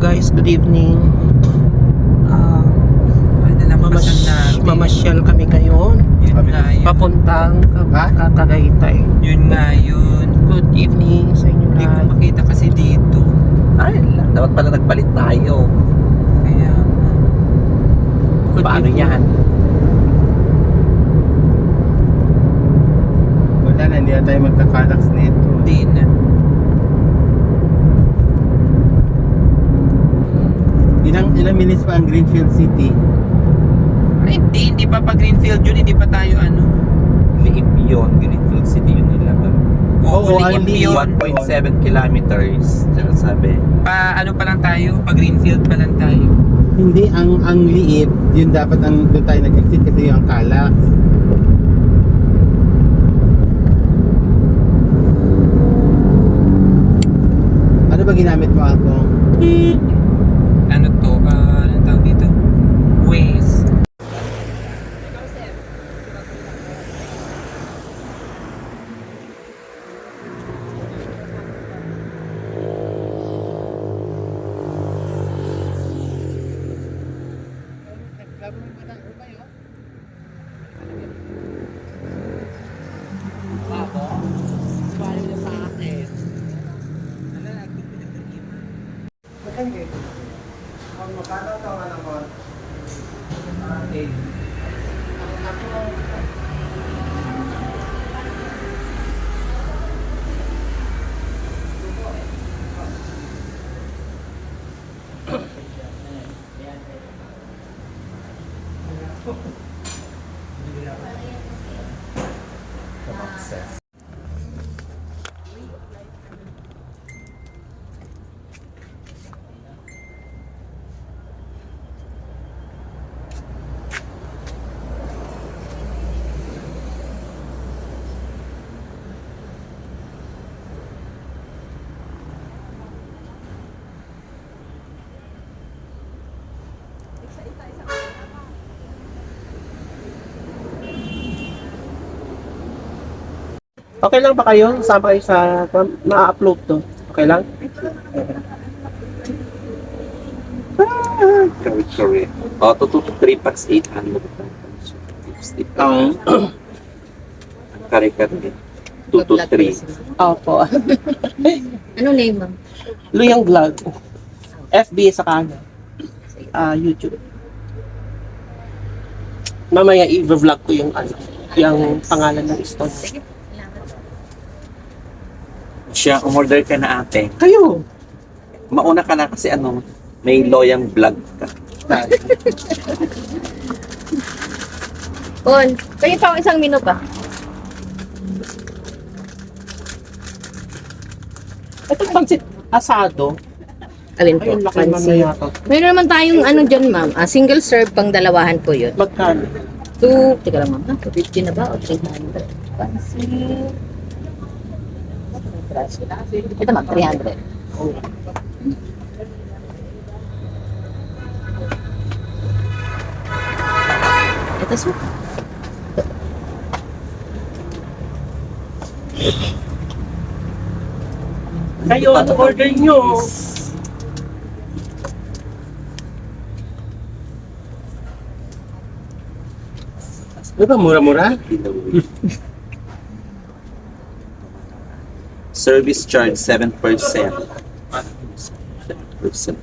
guys, good evening. Na mamash mamasyal kami ngayon. Yun nga yun. Papuntang Ha? Ka- Tagaytay. Yun nga yun. Good evening sa inyo Hindi ko lahat. makita kasi dito. Ay, dapat pala nagpalit tayo. Kaya, Good Paano evening. yan? Wala na, hindi na tayo magkakalax nito. hindi na. Ilang, ilang minutes pa ang Greenfield City? Ay, hindi. Hindi pa pa Greenfield yun. Hindi pa tayo ano. Liip yun. Greenfield City yun nila. Oo, liip ang liip. yun. 1.7 kilometers. Diyan sabi. Pa, ano pa lang tayo? Pa Greenfield pa lang tayo. Hindi, ang ang liit, yun dapat ang doon tayo nag-exit kasi yung ang kalas. Ano ba ginamit mo ako? Ano to? Ah, anong tawag dito? Waze. Pag magkano ito ang alam ko? Ah, eight. Okay lang ba kayo? Sama kayo sa ma-upload to. Okay lang? Sorry, sorry. O, oh, 2 to 3 packs 800. Lipstick. Oo. Ang kare-kare. 2 to 3. Opo. Anong name, ma'am? Luyang Vlog. FB sa kanya. Ah, YouTube. Mamaya i-vlog ko yung ano, yung pangalan ng store. Sige, salamat. Siya, umorder ka na ate. Kayo! Mauna ka na kasi ano, may loyang vlog ka. Kon, kayo pa isang menu pa. Ito pansit asado. Alin po? Ayun, laki. Meron naman tayong ano dyan, ma'am. Ah, single serve pang dalawahan po yun. Magkano? Two, teka lang, ma'am. ha? 250 na ba? O 300? Pansit. Ito, ma'am. 300. Ito, sir. Kayo, ano order nyo? Ano ba, mura-mura? Service charge 7%. 7%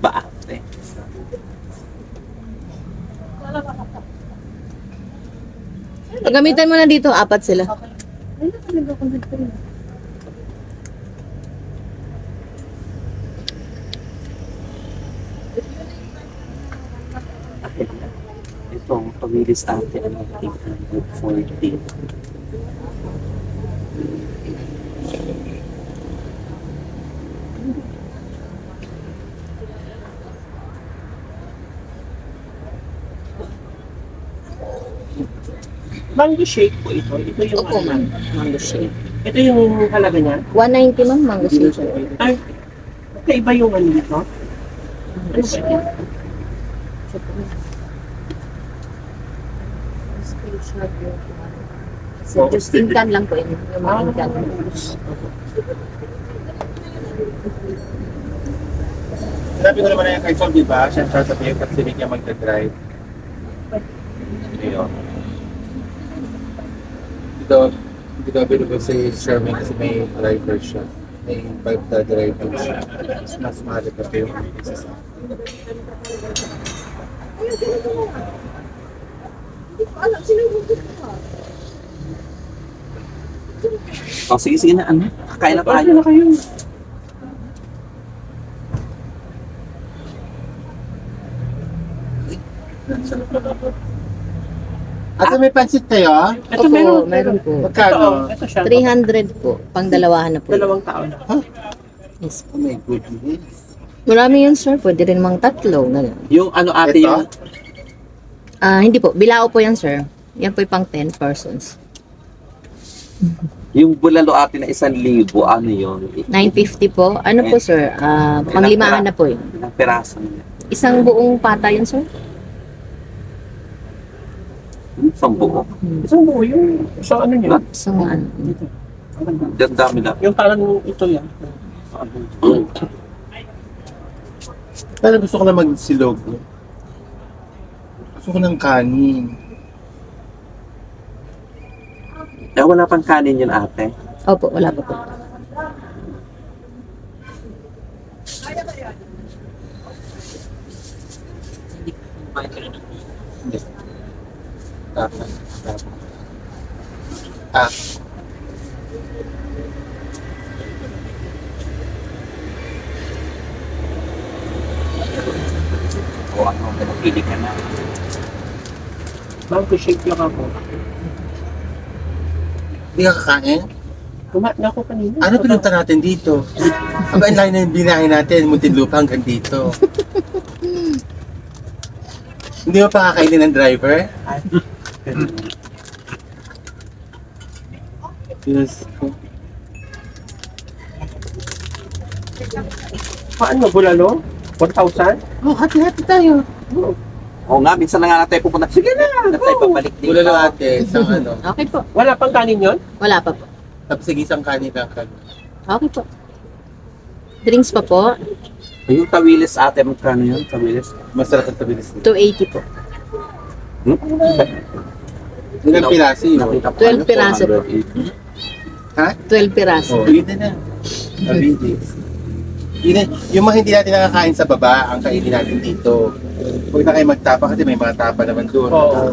ba ate? Pagamitan mo na dito, apat sila. Ito, pamilis ate, ano, 840. Mango shake po ito. Ito yung Opo, ano, ma'am. Mango shake. Ito yung halaga niya. 190 ma'am, mango shake. Ay, kaiba yung ano nito. Mango shake. So, just incan lang po yun. Yung mga incan. Sinabi ko naman na yung kay Sol, di ba? Siya siya sabihin kasi hindi niya magdadrive. Ayun. Dito, dito available si Sherman kasi may driver siya. May bike na driver siya. Mas mas mahal pa pa yung isa sa Oh, sige, sige na, ano? Kakain na Kaya tayo. na kayo. Ate, may pansit kayo? Ito Opo, meron. meron po. Ito, Magkano? ito siya. 300 po. Pang dalawahan na po. Dalawang tao na. Yes. Oh my goodness. Marami yun, sir. Pwede rin mang tatlo. Ganun. Yung ano ate, Ito? yung Ah, hindi po. Bilao po yan, sir. Yan po yung pang 10 persons. Yung bulalo ate na isang libo, ano yun? 950 po. Ano po, sir? Ah, panglimahan na po yun. Ilang peraso niya? Isang buong pata yun, sir? Hmm, Isang buo. Isang buo yung isang ano niya. Isang ano. Ang dami na. Yung parang ito yan. Pero gusto ko na magsilog. Gusto ko ng kanin. Eh, wala pang kanin yun ate. Opo, wala pa po. Dapat. Dapat. Ah. O ano, pinapili ka na. Mango shake lang ako. Hindi ka kakain? Kumain na ako kanina. Ano pinunta natin dito? Aba, ang layo na yung binahe natin, Muntinlupa hanggang dito. Hindi mo pa kakainin ng driver? Diyos ko. Paano, bulalo? 4,000? Oh, hati-hati tayo. Oo nga, minsan na nga na tayo pupunta. Sige na, na tayo papalik dito. Bulalo ate, isang ano. Okay po. Wala pang kanin yun? Wala pa po. Tapos sige isang kanin lang ka. Okay po. Drinks pa po. Yung tawilis ate, magkano yun? Tawilis? Masarap ang tabilis nito. 280 po. Hmm? Ilang piraso yun? Nakita ko 12 ano, piraso po. 480. Ha? 12 piraso. Oh, yun na na. Yun na, yung mga hindi natin nakakain sa baba, ang kainin natin dito. Huwag na kayo magtapa kasi may mga tapa naman doon. Oo.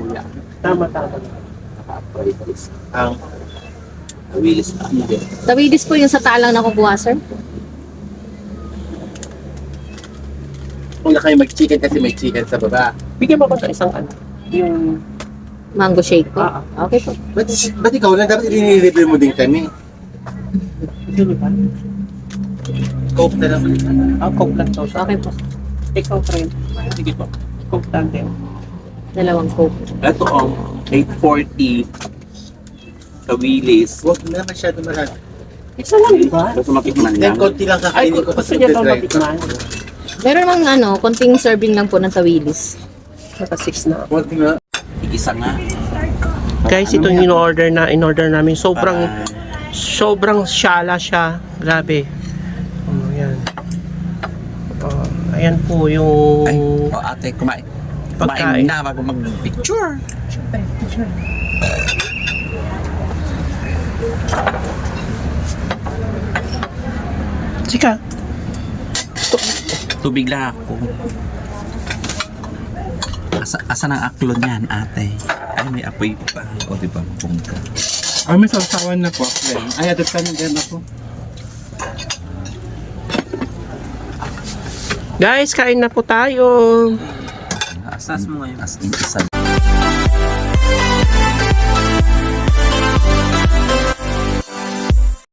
Kuya. Tama, tama. Naka-arthritis. Ang Tawilis ate. Tawidis po yung sa talang nakukuha, sir. huwag na kayo mag-chicken kasi may chicken sa baba. Bigyan mo ko sa isang ano. Yung... Mango shake po. Ah, Okay po. Ba't, ba't ikaw lang? Dapat i-review mo din kami. Coke na lang. Ah, Coke lang to. Okay po. Ikaw, friend. Sige po. Coke lang din. Dalawang coke. Ito ang 840. Tawilis. Huwag na masyado marami. Isa lang, di ba? Gusto matikman Then, niya. konti lang Ay, kakainin ko gusto kasi niya daw drive matikman. Meron mang ano, konting serving lang po ng tawilis. Naka 6 na. Huwag na. Isa nga. Guys, ito yung in-order na in-order namin. Sobrang Ah, sobrang syala siya. Grabe. Oh, yan. Oh, ayan po yung Ay, oh, ate, kumain. Pagkain. Kumain na bago mag-picture. Sika. Tubig lang ako. Asa, asa ng aklo niyan, ate? Ay, may apoy pa. O, di ba? Bungka. Ay, may sausawan na po. Ay, adat ka din ako. Guys, kain na po tayo. Asas mo ngayon. As in, isa